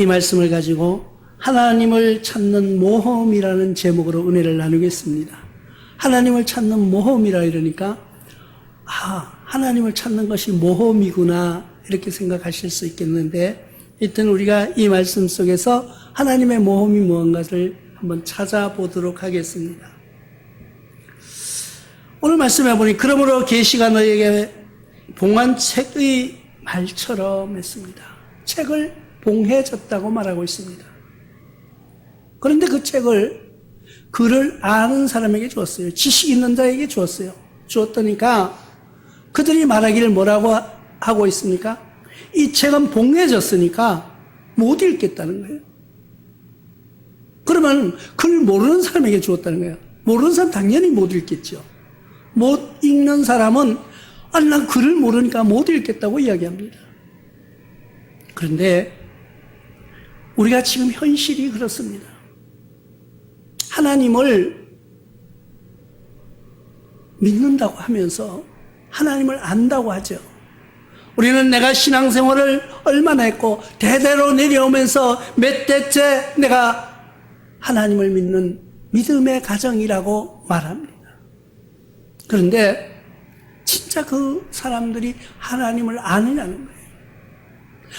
이 말씀을 가지고 하나님을 찾는 모험이라는 제목으로 은혜를 나누겠습니다. 하나님을 찾는 모험이라 이러니까 아, 하나님을 찾는 것이 모험이구나 이렇게 생각하실 수 있겠는데 일단 우리가 이 말씀 속에서 하나님의 모험이 무언가를 한번 찾아보도록 하겠습니다. 오늘 말씀해 보니 그러므로 계시가 너에게 봉한 책의 말처럼 했습니다. 책을 봉해졌다고 말하고 있습니다. 그런데 그 책을 글을 아는 사람에게 주었어요. 지식 있는 자에게 주었어요. 주었더니까 그들이 말하기를 뭐라고 하고 있습니까? 이 책은 봉해졌으니까 못 읽겠다는 거예요. 그러면 글 모르는 사람에게 주었다는 거예요. 모르는 사람 당연히 못 읽겠죠. 못 읽는 사람은 아니 난 글을 모르니까 못 읽겠다고 이야기합니다. 그런데 우리가 지금 현실이 그렇습니다. 하나님을 믿는다고 하면서 하나님을 안다고 하죠. 우리는 내가 신앙생활을 얼마나 했고 대대로 내려오면서 몇 대째 내가 하나님을 믿는 믿음의 가정이라고 말합니다. 그런데 진짜 그 사람들이 하나님을 아느냐는 거예요.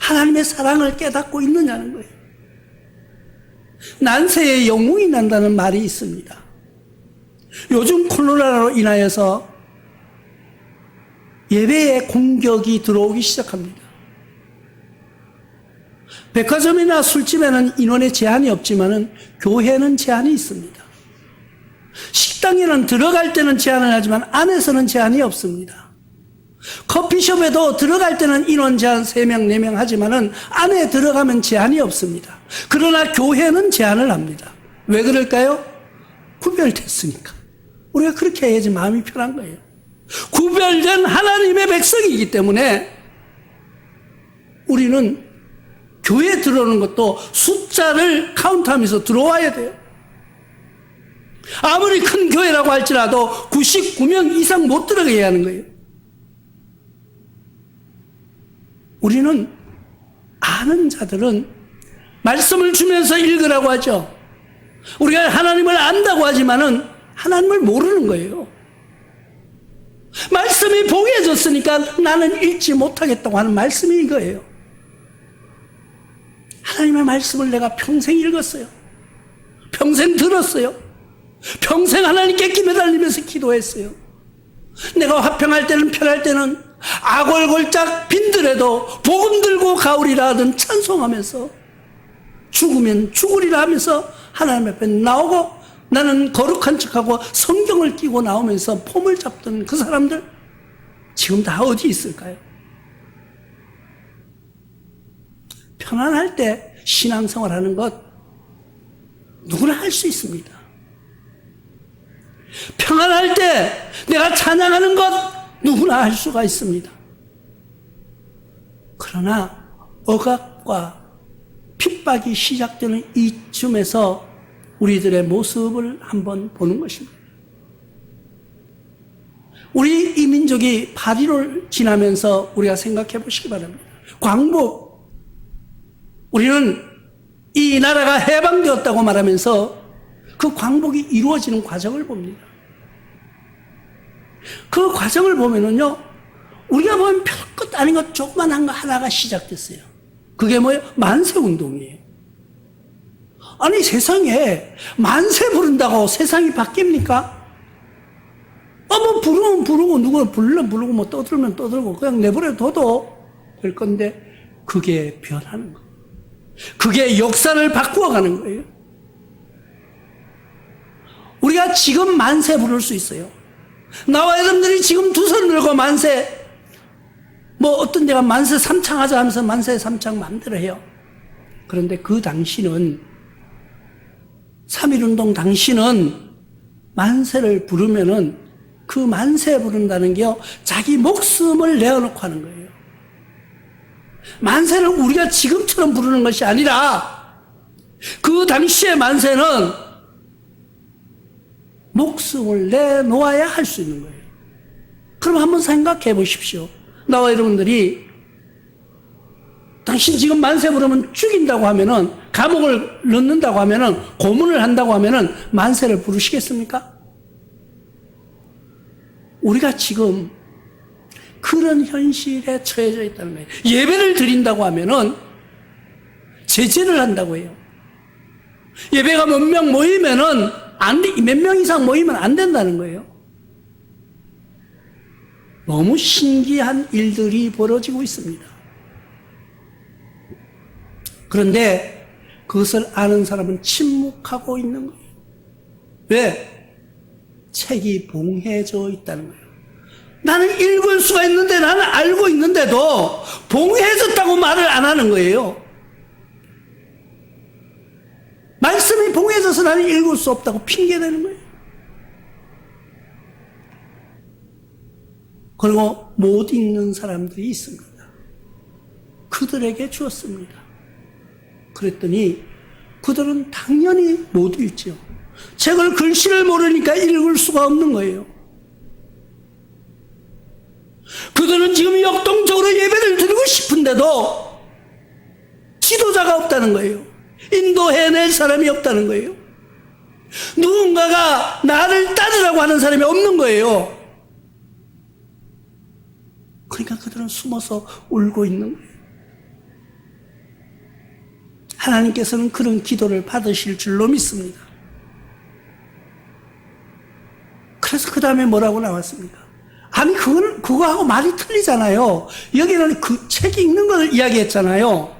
하나님의 사랑을 깨닫고 있느냐는 거예요. 난세에 영웅이 난다는 말이 있습니다. 요즘 코로나로 인하여서 예배에 공격이 들어오기 시작합니다. 백화점이나 술집에는 인원의 제한이 없지만은 교회는 제한이 있습니다. 식당에는 들어갈 때는 제한을 하지만 안에서는 제한이 없습니다. 커피숍에도 들어갈 때는 인원 제한 3명, 4명 하지만은 안에 들어가면 제한이 없습니다. 그러나 교회는 제한을 합니다. 왜 그럴까요? 구별됐으니까. 우리가 그렇게 해야지 마음이 편한 거예요. 구별된 하나님의 백성이기 때문에 우리는 교회에 들어오는 것도 숫자를 카운트하면서 들어와야 돼요. 아무리 큰 교회라고 할지라도 99명 이상 못 들어가야 하는 거예요. 우리는 아는 자들은 말씀을 주면서 읽으라고 하죠. 우리가 하나님을 안다고 하지만은 하나님을 모르는 거예요. 말씀이 봉해졌으니까 나는 읽지 못하겠다고 하는 말씀이 이거예요. 하나님의 말씀을 내가 평생 읽었어요. 평생 들었어요. 평생 하나님께 기매달리면서 기도했어요. 내가 화평할 때는 편할 때는 아골골짝 빈들에도 복음 들고 가오리라 하던 찬송하면서 죽으면 죽으리라 하면서 하나님 앞에 나오고 나는 거룩한 척하고 성경을 끼고 나오면서 폼을 잡던 그 사람들 지금 다 어디 있을까요? 편안할 때 신앙생활 하는 것 누구나 할 수 있습니다. 평안할 때 내가 찬양하는 것 누구나 할 수가 있습니다. 그러나 억압과 핍박이 시작되는 이쯤에서 우리들의 모습을 한번 보는 것입니다. 우리 이 민족이 파리를 지나면서 우리가 생각해 보시기 바랍니다. 광복. 우리는 이 나라가 해방되었다고 말하면서 그 광복이 이루어지는 과정을 봅니다. 그 과정을 보면은요, 우리가 보면 별것 아닌 것 조그만한 거 하나가 시작됐어요. 그게 뭐예요? 만세 운동이에요. 아니, 세상에 만세 부른다고 세상이 바뀝니까? 어, 뭐, 부르면 부르고, 누구 부르면 부르고, 뭐, 떠들면 떠들고, 그냥 내버려 둬도 될 건데, 그게 변하는 거. 그게 역사를 바꾸어 가는 거예요. 우리가 지금 만세 부를 수 있어요. 나와 여러분들이 지금 두 손 들고 만세, 뭐 어떤 데가 만세 삼창 하자 하면서 만세 삼창 마음대로 해요. 그런데 그 당시는, 3.1운동 당시는 만세를 부르면은 그 만세 부른다는 게요, 자기 목숨을 내어놓고 하는 거예요. 만세를 우리가 지금처럼 부르는 것이 아니라 그 당시의 만세는 목숨을 내놓아야 할 수 있는 거예요. 그럼 한번 생각해 보십시오. 나와 여러분들이 당신 지금 만세 부르면 죽인다고 하면은 감옥을 넣는다고 하면은 고문을 한다고 하면은 만세를 부르시겠습니까? 우리가 지금 그런 현실에 처해져 있다는 거예요. 예배를 드린다고 하면은 제재를 한다고 해요. 예배가 몇 명 모이면은 안, 몇 명 이상 모이면 안 된다는 거예요. 너무 신기한 일들이 벌어지고 있습니다. 그런데 그것을 아는 사람은 침묵하고 있는 거예요. 왜? 책이 봉해져 있다는 거예요. 나는 읽을 수가 있는데 나는 알고 있는데도 봉해졌다고 말을 안 하는 거예요. 말씀이 봉해져서 나는 읽을 수 없다고 핑계대는 거예요. 그리고 못 읽는 사람들이 있습니다. 그들에게 주었습니다. 그랬더니 그들은 당연히 못 읽지요. 책을 글씨를 모르니까 읽을 수가 없는 거예요. 그들은 지금 역동적으로 예배를 드리고 싶은데도 지도자가 없다는 거예요. 인도해낼 사람이 없다는 거예요. 누군가가 나를 따르라고 하는 사람이 없는 거예요. 그러니까 그들은 숨어서 울고 있는. 하나님께서는 그런 기도를 받으실 줄로 믿습니다. 그래서 그 다음에 뭐라고 나왔습니까? 아니, 그건, 그거하고 말이 틀리잖아요. 여기는 그 책 읽는 걸 이야기했잖아요.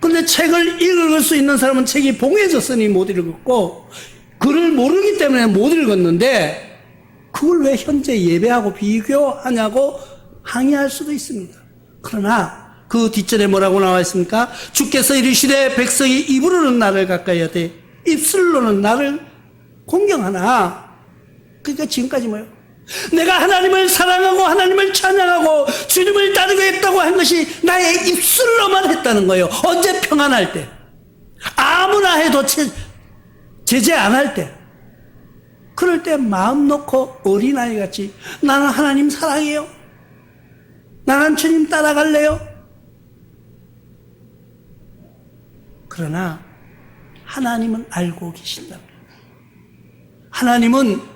근데 책을 읽을 수 있는 사람은 책이 봉해졌으니 못 읽었고, 글을 모르기 때문에 못 읽었는데, 그걸 왜 현재 예배하고 비교하냐고 항의할 수도 있습니다. 그러나, 그 뒷절에 뭐라고 나와 있습니까? 주께서 이르시되 백성이 입으로는 나를 가까이 하되 입술로는 나를 공경하나 그러니까 지금까지 뭐요? 내가 하나님을 사랑하고 하나님을 찬양하고 주님을 따르겠다고 한 것이 나의 입술로만 했다는 거예요. 언제 평안할 때 아무나 해도 제, 제재 안 할 때. 그럴 때 마음 놓고 어린아이 같이 나는 하나님 사랑해요. 나는 주님 따라갈래요. 그러나 하나님은 알고 계신다. 하나님은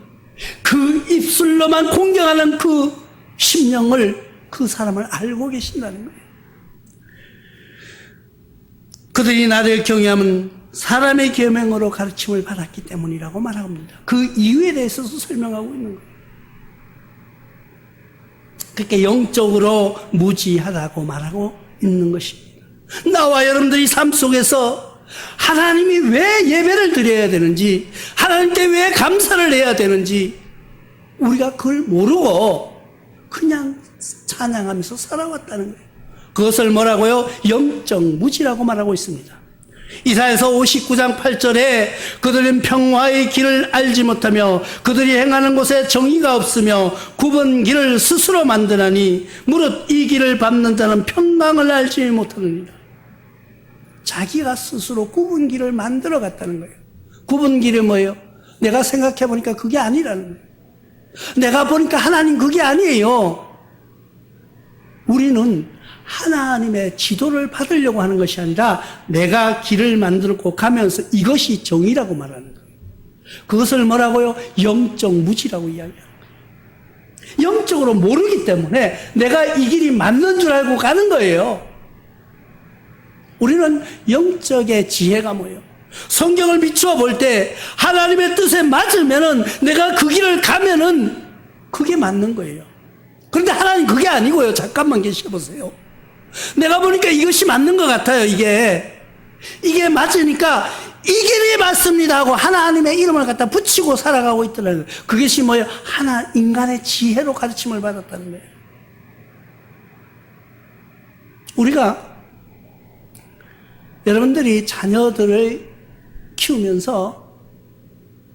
그 입술로만 공경하는 그 심령을 그 사람을 알고 계신다는 거예요. 그들이 나를 경외하면 사람의 계명으로 가르침을 받았기 때문이라고 말합니다. 그 이유에 대해서도 설명하고 있는 거예요. 그렇게 영적으로 무지하다고 말하고 있는 것입니다. 나와 여러분들이 삶 속에서 하나님이 왜 예배를 드려야 되는지, 하나님께 왜 감사를 해야 되는지, 우리가 그걸 모르고 그냥 찬양하면서 살아왔다는 거예요. 그것을 뭐라고요? 영적 무지라고 말하고 있습니다. 이사에서 59장 8절에 그들은 평화의 길을 알지 못하며 그들이 행하는 곳에 정의가 없으며 굽은 길을 스스로 만드나니 무릇 이 길을 밟는 자는 평강을 알지 못하느니라. 자기가 스스로 굽은 길을 만들어 갔다는 거예요. 굽은 길이 뭐예요? 내가 생각해 보니까 그게 아니라는 거예요. 내가 보니까 하나님 그게 아니에요. 우리는 하나님의 지도를 받으려고 하는 것이 아니라 내가 길을 만들고 가면서 이것이 정의라고 말하는 거예요. 그것을 뭐라고요? 영적 무지라고 거예요. 영적으로 모르기 때문에 내가 이 길이 맞는 줄 알고 가는 거예요. 우리는 영적의 지혜가 뭐예요? 성경을 비추어 볼 때 하나님의 뜻에 맞으면은 내가 그 길을 가면은 그게 맞는 거예요. 그런데 하나님 그게 아니고요. 잠깐만 계셔보세요. 내가 보니까 이것이 맞는 것 같아요, 이게. 이게 맞으니까 이 길이 맞습니다 하고 하나님의 이름을 갖다 붙이고 살아가고 있더라고요. 그것이 뭐예요? 하나, 인간의 지혜로 가르침을 받았다는 거예요. 우리가 여러분들이 자녀들을 키우면서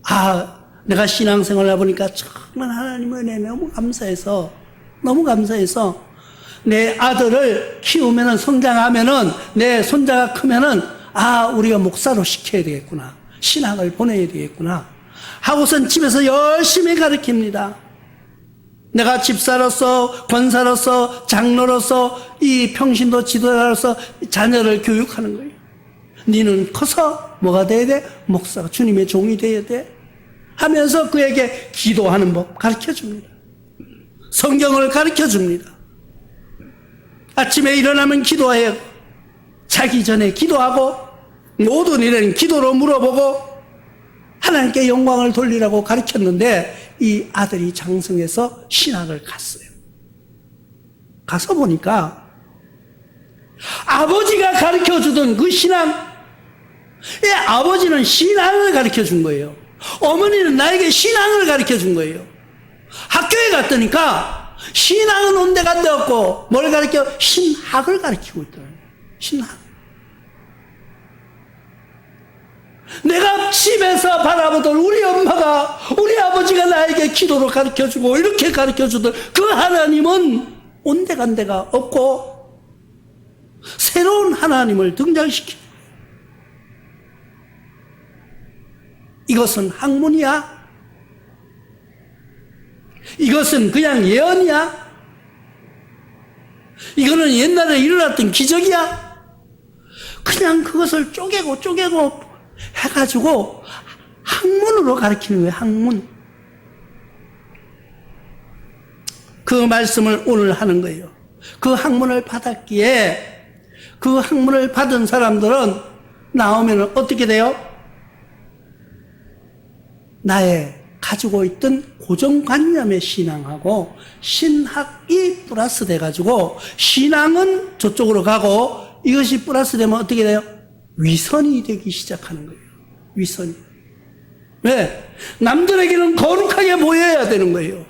아 내가 신앙생활을 해보니까 정말 하나님의 은혜 너무 감사해서 너무 감사해서 내 아들을 키우면은 성장하면은 내 손자가 크면은 아 우리가 목사로 시켜야 되겠구나. 신학을 보내야 되겠구나. 하고선 집에서 열심히 가르칩니다. 내가 집사로서 권사로서 장로로서 이 평신도 지도자로서 자녀를 교육하는 거예요. 너는 커서 뭐가 돼야 돼? 목사가 주님의 종이 돼야 돼. 하면서 그에게 기도하는 법 가르쳐 줍니다. 성경을 가르쳐 줍니다. 아침에 일어나면 기도해요. 자기 전에 기도하고 모든 일은 기도로 물어보고 하나님께 영광을 돌리라고 가르쳤는데 이 아들이 장성해서 신학을 갔어요. 가서 보니까 아버지가 가르쳐 주던 그 신앙, 예, 아버지는 신앙을 가르쳐 준 거예요. 어머니는 나에게 신앙을 가르쳐 준 거예요. 학교에 갔더니까 신앙은 온데 간데 없고 뭘 가르쳐? 신학을 가르치고 있더라고요. 신학. 내가 집에서 바라보던 우리 엄마가 우리 아버지가 나에게 기도로 가르쳐 주고 이렇게 가르쳐 주던 그 하나님은 온데간데가 없고 새로운 하나님을 등장시키 이것은 학문이야? 이것은 그냥 예언이야? 이거는 옛날에 일어났던 기적이야? 그냥 그것을 쪼개고 쪼개고 해가지고 학문으로 가르치는 거예요, 학문. 그 말씀을 오늘 하는 거예요. 그 학문을 받았기에 그 학문을 받은 사람들은 나오면 어떻게 돼요? 나의 가지고 있던 고정관념의 신앙하고 신학이 플러스 돼가지고 신앙은 저쪽으로 가고 이것이 플러스 되면 어떻게 돼요? 위선이 되기 시작하는 거예요. 위선이. 왜? 남들에게는 거룩하게 보여야 되는 거예요.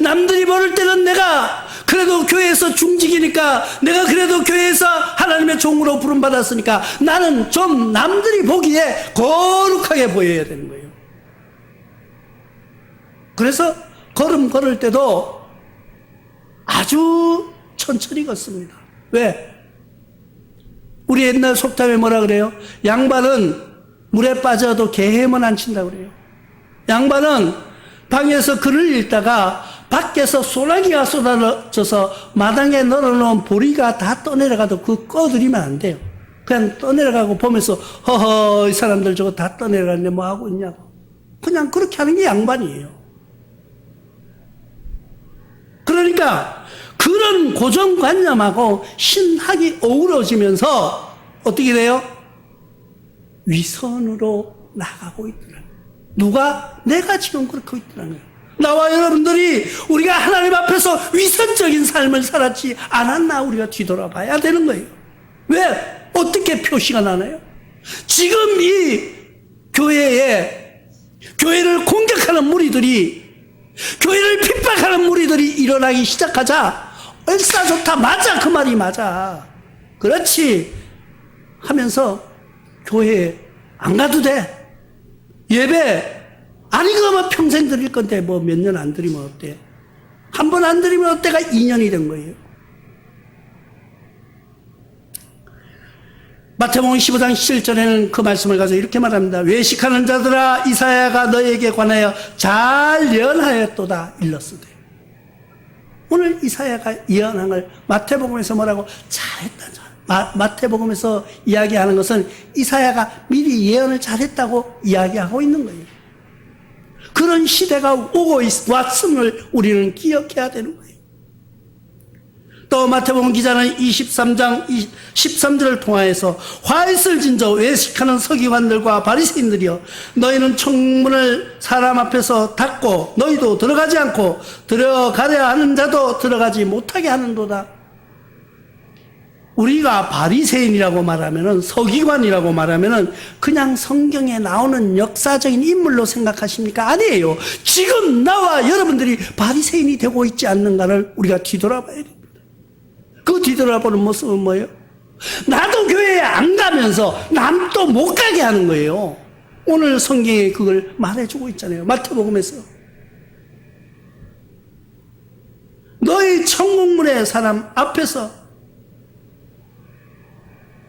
남들이 모를 때는 내가 그래도 교회에서 중직이니까 내가 그래도 교회에서 하나님의 종으로 부름받았으니까 나는 좀 남들이 보기에 거룩하게 보여야 되는 거예요. 그래서 걸음 걸을 때도 아주 천천히 걷습니다. 왜? 우리 옛날 속담에 뭐라 그래요? 양반은 물에 빠져도 개헤면 안 친다고 그래요. 양반은 방에서 글을 읽다가 밖에서 소나기가 쏟아져서 마당에 널어놓은 보리가 다 떠내려가도 그 꺼드리면 안 돼요. 그냥 떠내려가고 보면서 허허 이 사람들 저거 다 떠내려갔는데 뭐 하고 있냐고. 그냥 그렇게 하는 게 양반이에요. 그러니까 그런 고정관념하고 신학이 어우러지면서 어떻게 돼요? 위선으로 나가고 있더라고요. 누가? 내가 지금 그렇게 있더라고요. 나와 여러분들이 우리가 하나님 앞에서 위선적인 삶을 살았지 않았나 우리가 뒤돌아봐야 되는 거예요. 왜? 어떻게 표시가 나나요? 지금 이 교회에 교회를 공격하는 무리들이 교회를 핍박하는 무리들이 일어나기 시작하자 얼싸좋다 맞아 그 말이 맞아. 그렇지 하면서 교회에 안 가도 돼. 예배 아니 그뭐 평생 드릴 건데 뭐 몇 년 안 드리면 어때? 한 번 안 드리면 어때가 2년이 된 거예요 마태복음 15장 7절에는 그 말씀을 가서 이렇게 말합니다. 외식하는 자들아 이사야가 너에게 관하여 잘 예언하였도다 일렀으되 오늘 이사야가 예언한 걸 마태복음에서 뭐라고 잘했다. 마, 마태복음에서 이야기하는 것은 이사야가 미리 예언을 잘했다고 이야기하고 있는 거예요. 그런 시대가 오고 있, 왔음을 우리는 기억해야 되는 거예요. 또 마태복음 기자는 23장 13절을 통하여서 화있을 진저 외식하는 서기관들과 바리새인들이여 너희는 청문을 사람 앞에서 닫고 너희도 들어가지 않고 들어가려 하는 자도 들어가지 못하게 하는도다. 우리가 바리새인이라고 말하면은 서기관이라고 말하면은 그냥 성경에 나오는 역사적인 인물로 생각하십니까? 아니에요. 지금 나와 여러분들이 바리새인이 되고 있지 않는가를 우리가 뒤돌아봐야 됩니다. 그 뒤돌아보는 모습은 뭐예요? 나도 교회에 안 가면서 남도 못 가게 하는 거예요. 오늘 성경에 그걸 말해주고 있잖아요. 마태복음에서. 너희 천국문의 사람 앞에서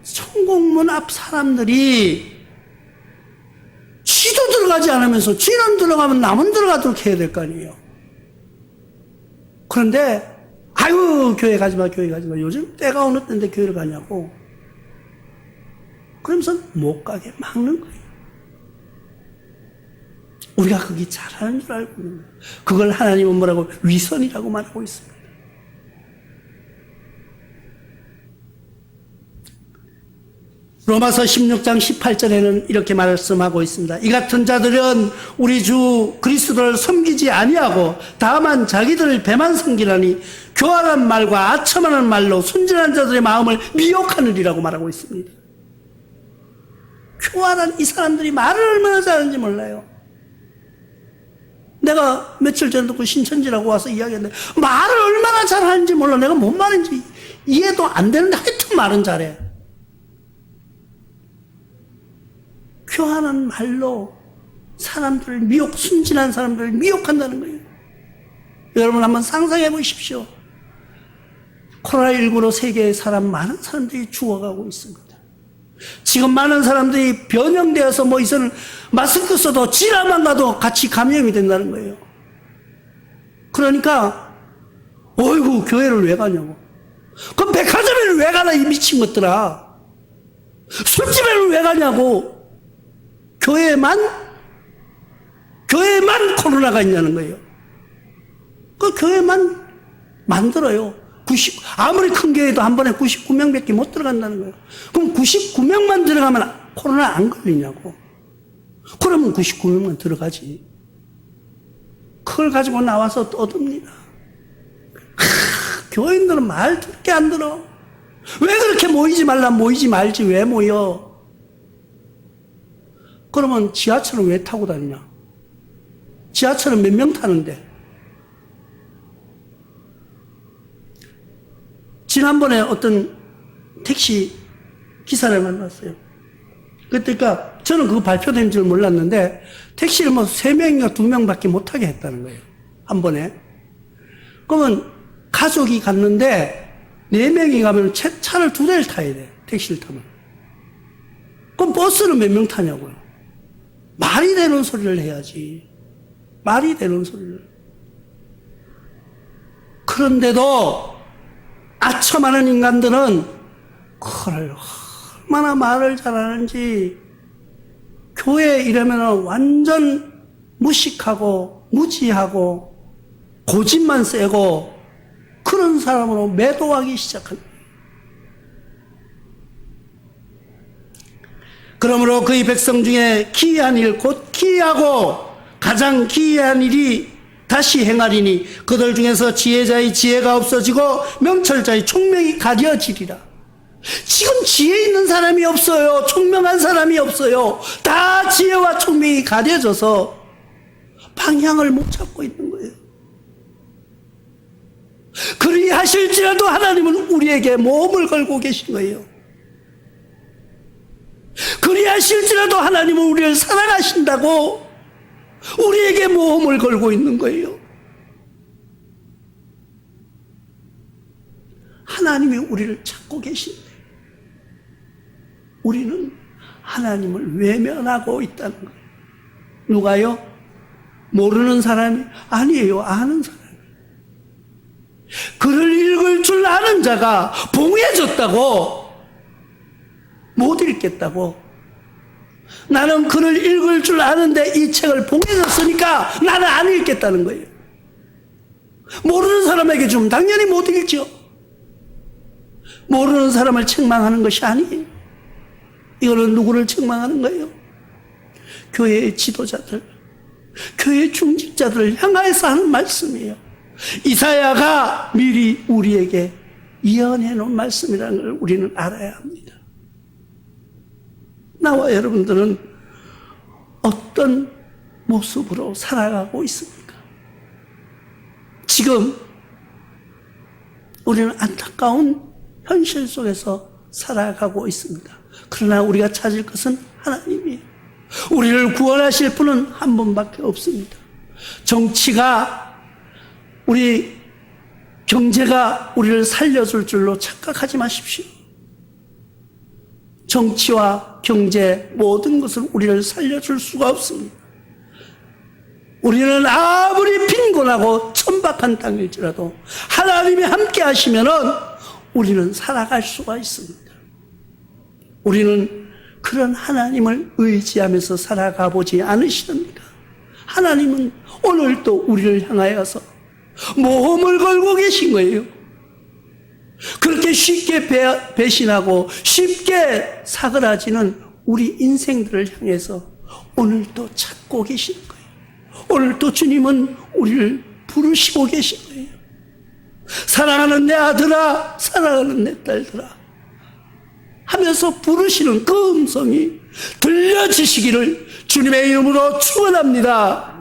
천국문 앞 사람들이 쥐도 들어가지 않으면서 쥐는 들어가면 남은 들어가도록 해야 될 거 아니에요. 그런데 아유 교회 가지 마 교회 가지 마 요즘 때가 어느 때인데 교회를 가냐고 그러면서 못 가게 막는 거예요. 우리가 그게 잘하는 줄 알고 있는 거예요. 그걸 하나님은 뭐라고 위선이라고 말하고 있습니다. 로마서 16장 18절에는 이렇게 말씀하고 있습니다. 이 같은 자들은 우리 주 그리스도를 섬기지 아니하고 다만 자기들을 배만 섬기라니 교활한 말과 아첨하는 말로 순진한 자들의 마음을 미혹하느리라고 말하고 있습니다. 교활한 이 사람들이 말을 얼마나 잘하는지 몰라요. 내가 며칠 전에 그 신천지라고 와서 이야기했는데 말을 얼마나 잘하는지 몰라. 내가 뭔 말인지 이해도 안 되는데 하여튼 말은 잘해. 교환한 말로 사람들을 미혹, 순진한 사람들을 미혹한다는 거예요. 여러분 한번 상상해 보십시오. 코로나19로 세계의 사람, 많은 사람들이 죽어가고 있습니다. 지금 많은 사람들이 변형되어서 뭐 이선 마스크 써도 지나만 가도 같이 감염이 된다는 거예요. 그러니까, 어이구, 교회를 왜 가냐고. 그럼 백화점에는 왜 가나, 이 미친 것들아. 술집에는 왜 가냐고. 교회만 교회만 코로나가 있냐는 거예요. 그 교회만 만들어요. 90 아무리 큰 교회도 한 번에 99명밖에 못 들어간다는 거예요. 그럼 99명만 들어가면 코로나 안 걸리냐고. 그러면 99명만 들어가지. 그걸 가지고 나와서 떠듭니다. 하, 교인들은 말 듣게 안 들어. 왜 그렇게 모이지 말라 모이지 말지 왜 모여? 그러면 지하철은 왜 타고 다니냐? 지하철은 몇 명 타는데? 지난번에 어떤 택시 기사를 만났어요. 그러니까 저는 그거 발표된 줄 몰랐는데 택시를 뭐세 명인가 두 명밖에 못 타게 했다는 거예요. 한 번에. 그러면 가족이 갔는데 네 명이 가면 차- 차를 두 대를 타야 돼. 택시를 타면. 그럼 버스는 몇 명 타냐고요. 말이 되는 소리를 해야지. 말이 되는 소리를. 그런데도 아첨하는 인간들은 그걸 얼마나 말을 잘하는지 교회 이러면 완전 무식하고 무지하고 고집만 세고 그런 사람으로 매도하기 시작한 그러므로 그의 백성 중에 기이한 일, 곧 기이하고 가장 기이한 일이 다시 행하리니 그들 중에서 지혜자의 지혜가 없어지고 명철자의 총명이 가려지리라. 지금 지혜 있는 사람이 없어요. 총명한 사람이 없어요. 다 지혜와 총명이 가려져서 방향을 못 잡고 있는 거예요. 그리 하실지라도 하나님은 우리에게 모험을 걸고 계신 거예요. 그리하실지라도 하나님은 우리를 사랑하신다고 우리에게 모험을 걸고 있는 거예요. 하나님이 우리를 찾고 계신데 우리는 하나님을 외면하고 있다는 거예요. 누가요? 모르는 사람이 아니에요. 아는 사람이. 글을 읽을 줄 아는 자가 봉해졌다고 못 읽겠다고. 나는 글을 읽을 줄 아는데 이 책을 봉해졌으니까 나는 안 읽겠다는 거예요. 모르는 사람에게 주면 당연히 못 읽죠. 모르는 사람을 책망하는 것이 아니에요. 이거는 누구를 책망하는 거예요? 교회의 지도자들, 교회 중직자들을 향하여서 하는 말씀이에요. 이사야가 미리 우리에게 예언해 놓은 말씀이라는 걸 우리는 알아야 합니다. 나와 여러분들은 어떤 모습으로 살아가고 있습니까? 지금 우리는 안타까운 현실 속에서 살아가고 있습니다. 그러나 우리가 찾을 것은 하나님이에요. 우리를 구원하실 분은 한 분밖에 없습니다. 정치가 우리 경제가 우리를 살려줄 줄로 착각하지 마십시오. 정치와 경제 모든 것은 우리를 살려줄 수가 없습니다. 우리는 아무리 빈곤하고 천 천박한 땅일지라도 하나님이 함께 하시면은 우리는 살아갈 수가 있습니다. 우리는 그런 하나님을 의지하면서 살아가 보지 않으시던가. 하나님은 오늘도 우리를 향하여서 모험을 걸고 계신 거예요. 그렇게 쉽게 배, 배신하고 쉽게 사그라지는 우리 인생들을 향해서 오늘도 찾고 계시는 거예요. 오늘도 주님은 우리를 부르시고 계신 거예요. 사랑하는 내 아들아, 사랑하는 내 딸들아. 하면서 부르시는 그 음성이 들려지시기를 주님의 이름으로 축원합니다.